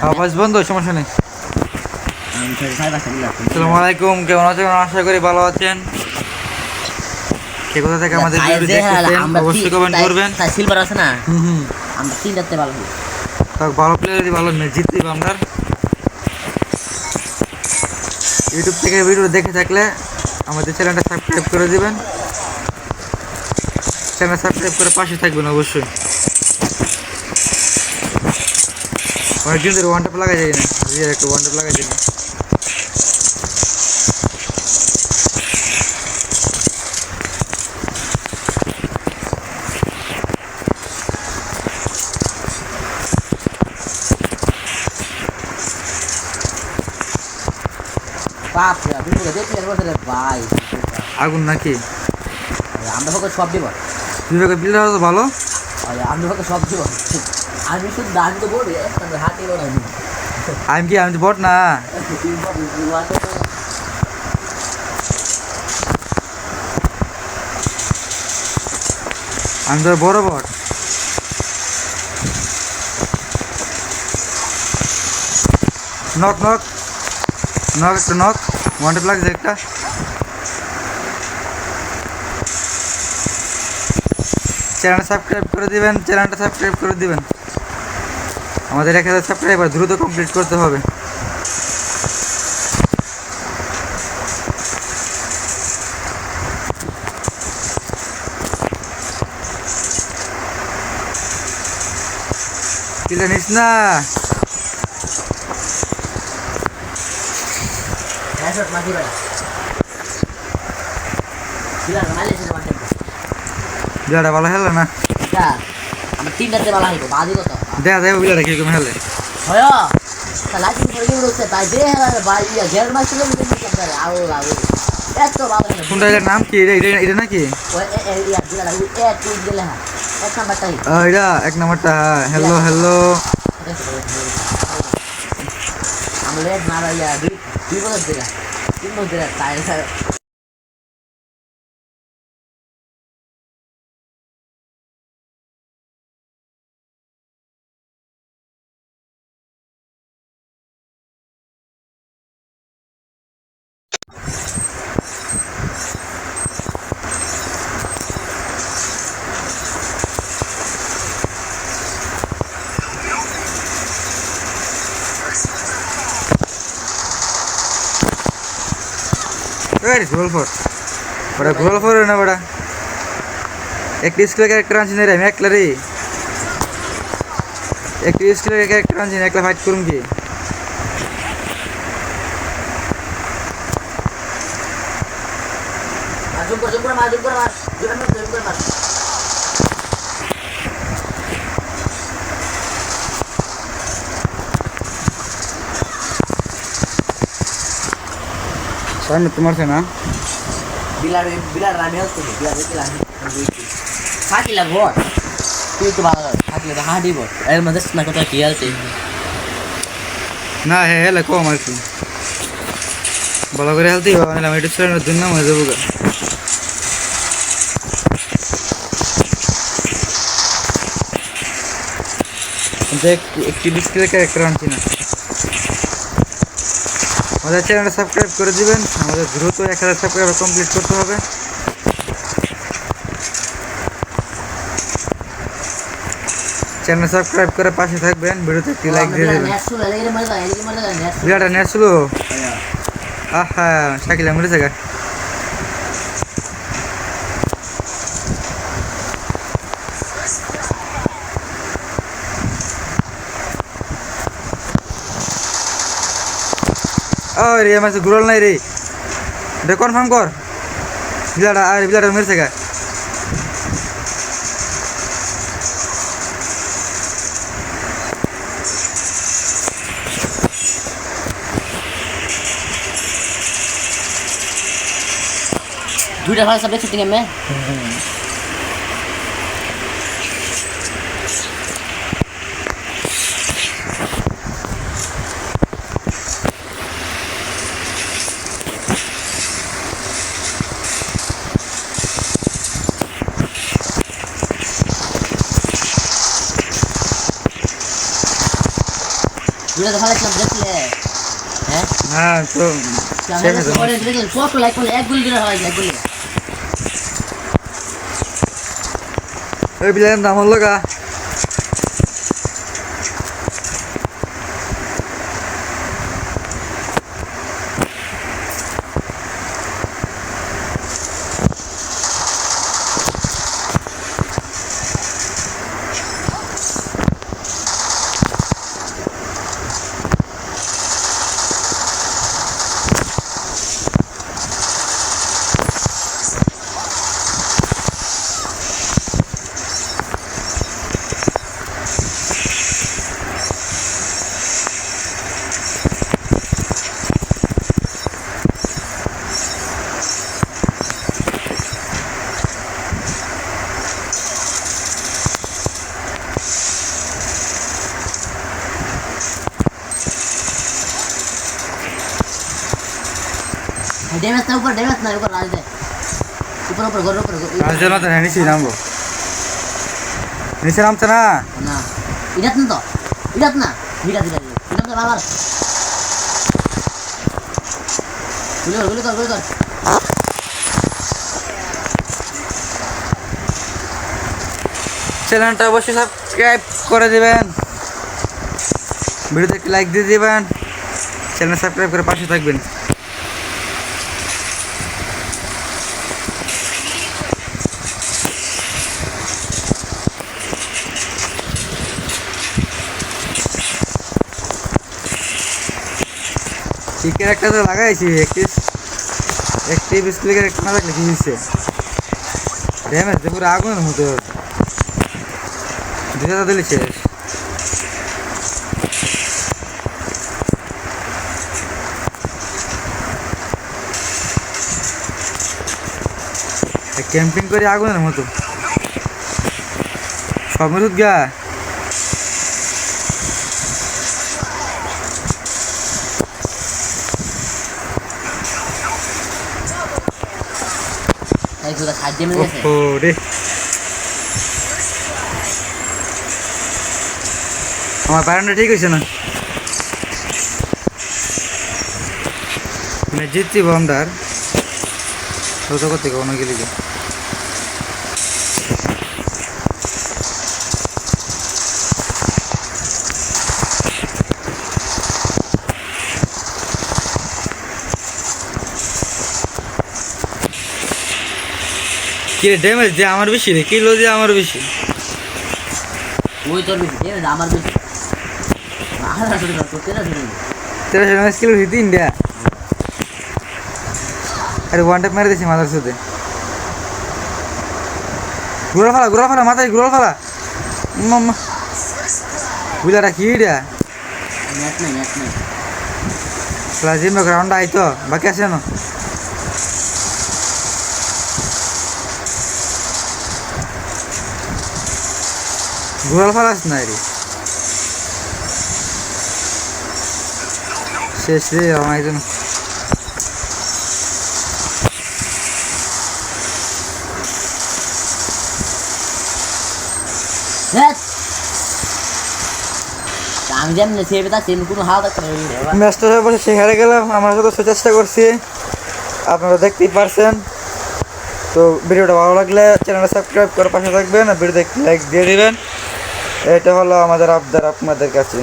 আমার বয়স বন্ধু হ্যাঁ সমস্যা নেই আসসালামু আলাইকুম কেমন আছেন? আশা করি ভালো আছেন। কে কোথা থেকে আমাদের ভিডিও দেখতেছেন অবশ্যই কমেন্ট করবেন। সিলভার আছে না? হুম হুম। আমরা তিনটাতে ভালো। তো ভালো প্লেয়ারই ভালো ম্যাচ জিততে আমরা ইউটিউব থেকে ভিডিও দেখে থাকলে আমাদের চ্যানেলটা সাবস্ক্রাইব করে দিবেন। চ্যানেল সাবস্ক্রাইব করে পাশে থাকবেন অবশ্যই। অনেকদিন ধরে ওয়ান টাপ লাগাই যায় না রিয়ার একটা ওয়ান টাপ লাগাই যায় না আগুন নাকি? আমরা সব দিব। বিবেকের প্লেয়ার তো ভালো। আরে আমি পক্ষে সব দিব। আমি শুধু দাঁড়িয়ে তো বলি হাতে বড় আমি আমি কি আমি তো বট না। আমি তো বড় বট। Knock knock. নক একটা নক। ওয়ান টেপ লাগছে একটা। চ্যানেলটা সাবস্ক্রাইব করে দিবেন চ্যানেলটা সাবস্ক্রাইব করে দিবেন। আমাদের এক হাজার সাবস্ক্রাইবার দ্রুত কমপ্লিট করতে হবে। কিলে নিস না? হেডশট মাটি বেড়া বিলা মাইলে বিড়াটা ভালো খেলে না? আমরা তিনটাতে ভালো হইব বাদি কত দেখা যাবে বিড়াটা কীরকম খেলে? হয় লাইটিং করে গিয়ে বলছে? তাই হ্যাঁ ভাই ইয়া গের মাস ছিল আও লাগো এত ভালো কোনটা এটার নাম কি? এটা এটা নাকি? হ্যাঁ। এক নাম্বারটাই এটা এক নম্বরটা হ্যালো হ্যালো আমরা মারা ইয়া দুই বছর দিলা তিন বছর দিলা তাই এই গোল ফোর ওটা গোল ফোর না ওটা একটি স্কুলের ক্যারেক্টার আনছি না রে আমি একলা রে একটি স্কুলের ক্যারেক্টার আনছি না একলা ফাইট করুম কি জুম করে মার জুম করে জুম করে মার সামনে তোমার না বিলার বিলার রানি হচ্ছে বিলার বিলার থাকিলা ঘর তুই তো ভালো থাকিলে তো হাঁটি বল এর মধ্যে না কোথাও কি আছে না হ্যাঁ হেলে কম আমাদের চ্যানেলটা সাবস্ক্রাইব করে দিবেন। আমাদের দ্রুত এক হাজার সাবস্ক্রাইবার কমপ্লিট করতে হবে। চ্যানেল সাবস্ক্রাইব করে পাশে থাকবেন ভিডিওতে একটি লাইক দিয়ে দেবেন। মরে মরে যায় নেট শুরু আহা শাকিলা মরেছে গা। ও রে আমার গুড়ল নাই রে। এটা কনফার্ম কর। বিলাটা আর বিলাটা মেরেছে গা। দুইটা ভালো সাবজেক্ট শুটিং এমে তুই তো ভালো ছিলাম দেখলে? হ্যাঁ? হ্যাঁ তো শেষ আছে পরে দেখলে কত লাইক করলে এক গুলি দিলে হয় এক গুলি ওই বিলাম দাম হল গা। ড্যামেজ না উপর ড্যামেজ না উপর রাজ দে উপর উপর ঘর উপর আর জন্য তো নিচে নামবো নিচে নামছে না না ইরাত না তো ইরাত না হিরা দিলা ইরাত তো বাবার গুলি কর গুলি কর গুলি কর চ্যানেলটা অবশ্যই সাবস্ক্রাইব করে দিবেন। ভিডিওতে একটি লাইক দিয়ে দিবেন। চ্যানেল সাবস্ক্রাইব করে পাশে থাকবেন। চিকের একটা তো লাগাইছি, একটি একটি বিস্কুলের একটা না থাকলে কি হয়েছে ড্যামেজ পুরো মতো। দুই হাজার দিলে শেষ। ক্যাম্পিং করে আগুনের মতো। সব গা। সাইড ড্যামেজ আছে ও রে। আমার প্যারেন্টটা ঠিক হয়েছে না? মানে জিতছি বন্দার তো করতে কোনো গেলি গে। কি রে ড্যামেজ যে আমার বেশি রে কিলো যে আমার বেশি? ওই তোর বেশি ড্যামেজ আমার বেশি। তেরোশো ড্যামেজ কিলো হইতে ইন্ডিয়া আরে ওয়ান টাইপ মেরে দিছি মাথার সাথে। গুড়াল ফালা গুড়াল ফালা মাথায় গুড়াল ফালা। বুঝলাটা কি রে? নেট নাই নেট নাই। গ্রাউন্ড আইতো বাকি আছে না গুড়াল ফালাস না রে শেষ রে আমার একজন হ্যাঁ আমি যেমন সেবে তা সেম কোনো হাওয়া থাকতে পারি না ম্যাচটা সবাই বসে সেখানে গেলাম আমরা তো চেষ্টা করছি আপনারা দেখতেই পারছেন তো ভিডিওটা ভালো লাগলে চ্যানেলটা সাবস্ক্রাইব করে পাশে থাকবেন আর ভিডিওতে লাইক দিয়ে দিবেন এটা হলো আমাদের আবদার আপনাদের কাছে।